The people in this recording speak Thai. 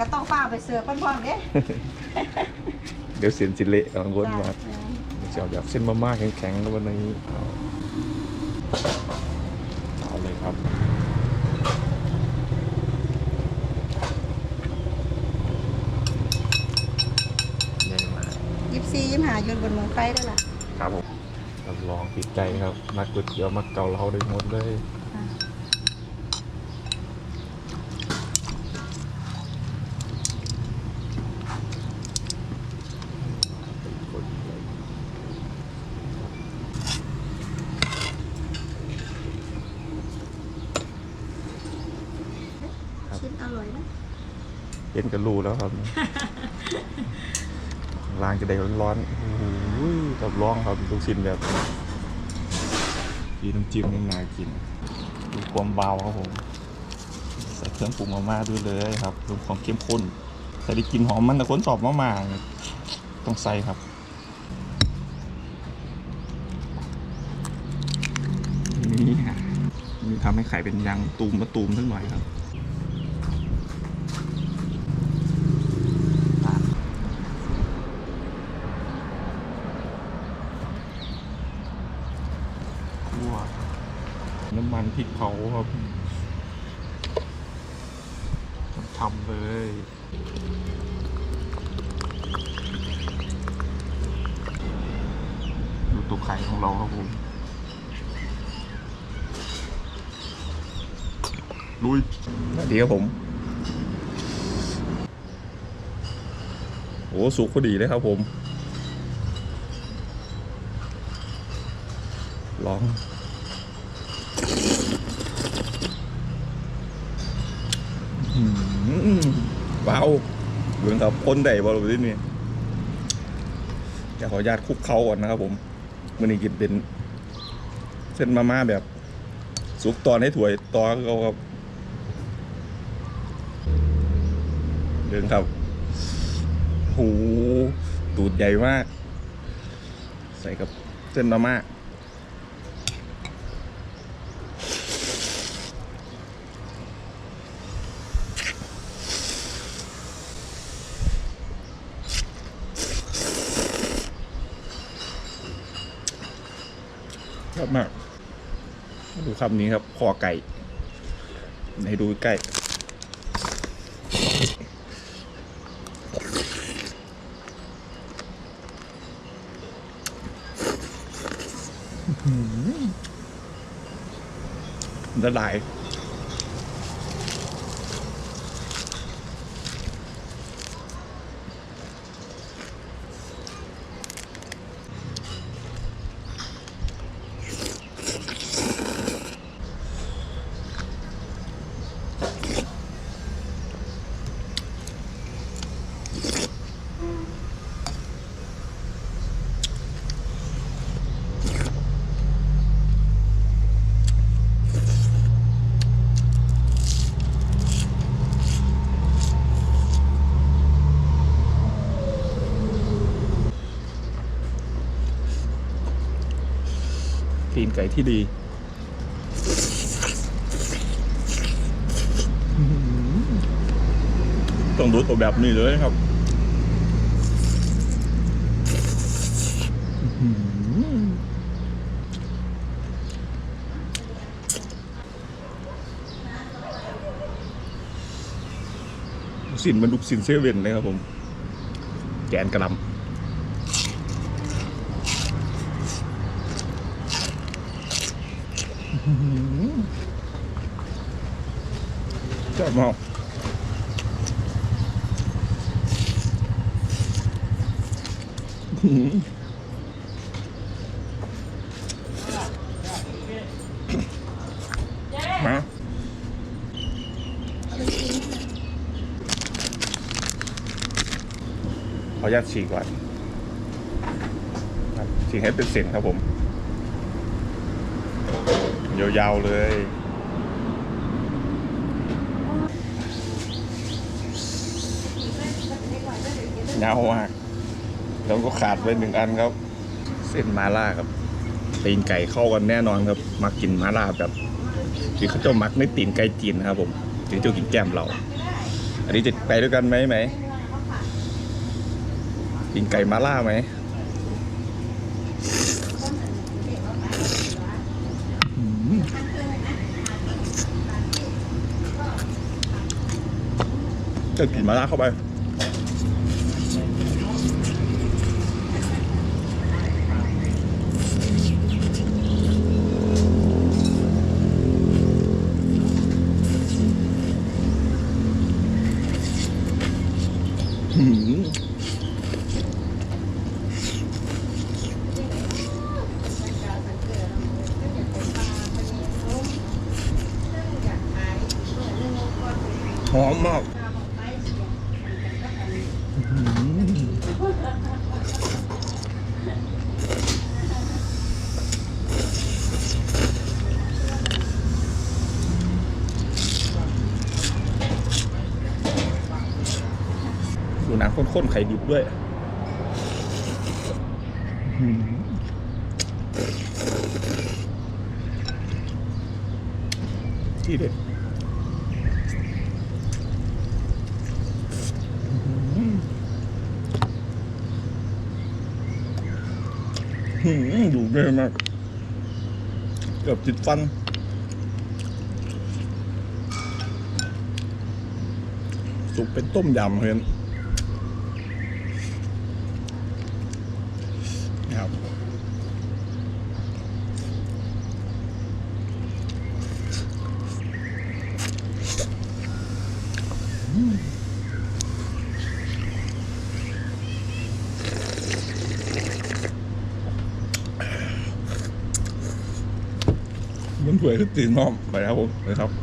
ก็ต้องฟ้าไปเสือพร้อมๆเด้เดี๋ยวเสียนจิเละกังวลจ้ะมากจะเอาแบบเส้นมาม่าแข็งๆแล้ววันนี้เอาเอาเลยครับใหญ่มากยิบซียิบหายืนบนเมืองไฟได้ล่ะครับผมรับรองติดใจครับมักก๋วยเตี๋ยวมักเกาเหลาได้หมดเลย กินอร่อยนะเห็นก็รู้แล้วครับ ล้างจะได้ร้อนๆโอ้โหกับร้องครับลูกชิ้นแบบกินน้ำจิ้มยังน่ากิน ดูความเบาครับผม ใส่เครื่องปรุงมาม่าด้วยเลยครับรวมความเข้มข้น แต่ได้กลินหอมมันแต่คนชอบมาม่าต้องใส่ครับนี่ฮะนี่ทำให้ไข่เป็นยางตูมมาตูมสักหน่อยครับ คั่ว น้ำมันพริกเผาครับทำเลยดูตัวไข่ของเราครับผมลุยสวัสดีครับผม โอ้สุกพอดีเลยครับผม ลอง ว้าวเหมือนกับคนใดบอลลูนนี่จะขออนุญาตคุกเขาก่อนนะครับผมมันนี้กินเป็น เส้นมาม่าแบบ สุกตอนให้ถวยตอนเขาครับเดินครับหูตูดใหญ่มาก ใส่กับเส้นมาม่า ชอบมากดูคำนี้ครับคอไก่ให้ดูใกล้ละลาย ตีนไก่ที่ดี ต้องดูตัวแบบนี้เลยครับสินมันลูกสินเซเว่นเลยครับผม แกนกระลำ ชอบมากมาขออนุญาตฉีกก่อนฉีกให้เป็นเส้นครับผม ยาวๆเลย ยาวมากแล้วก็ขาดไปหนึ่งอันครับ เส้นมาล่าครับตีนไก่เข้ากันแน่นอนครับมากินมาล่าแบบที่เขาจะมักในตีนไก่จีนนะครับผมถึงจะกินแก้มเรา อันนี้จะไปด้วยกันไหมไหมกินไก่มาล่าไหม จะกินมาล่าเข้าไปหืมหอมมากอื้อหือดูหนัง ข้นๆไข่ดิบด้วยที่เด็ดหืมดูง่ายมากเกือบติดฟันสุกเป็นต้มยำเพื่อน นะครับอืมมันส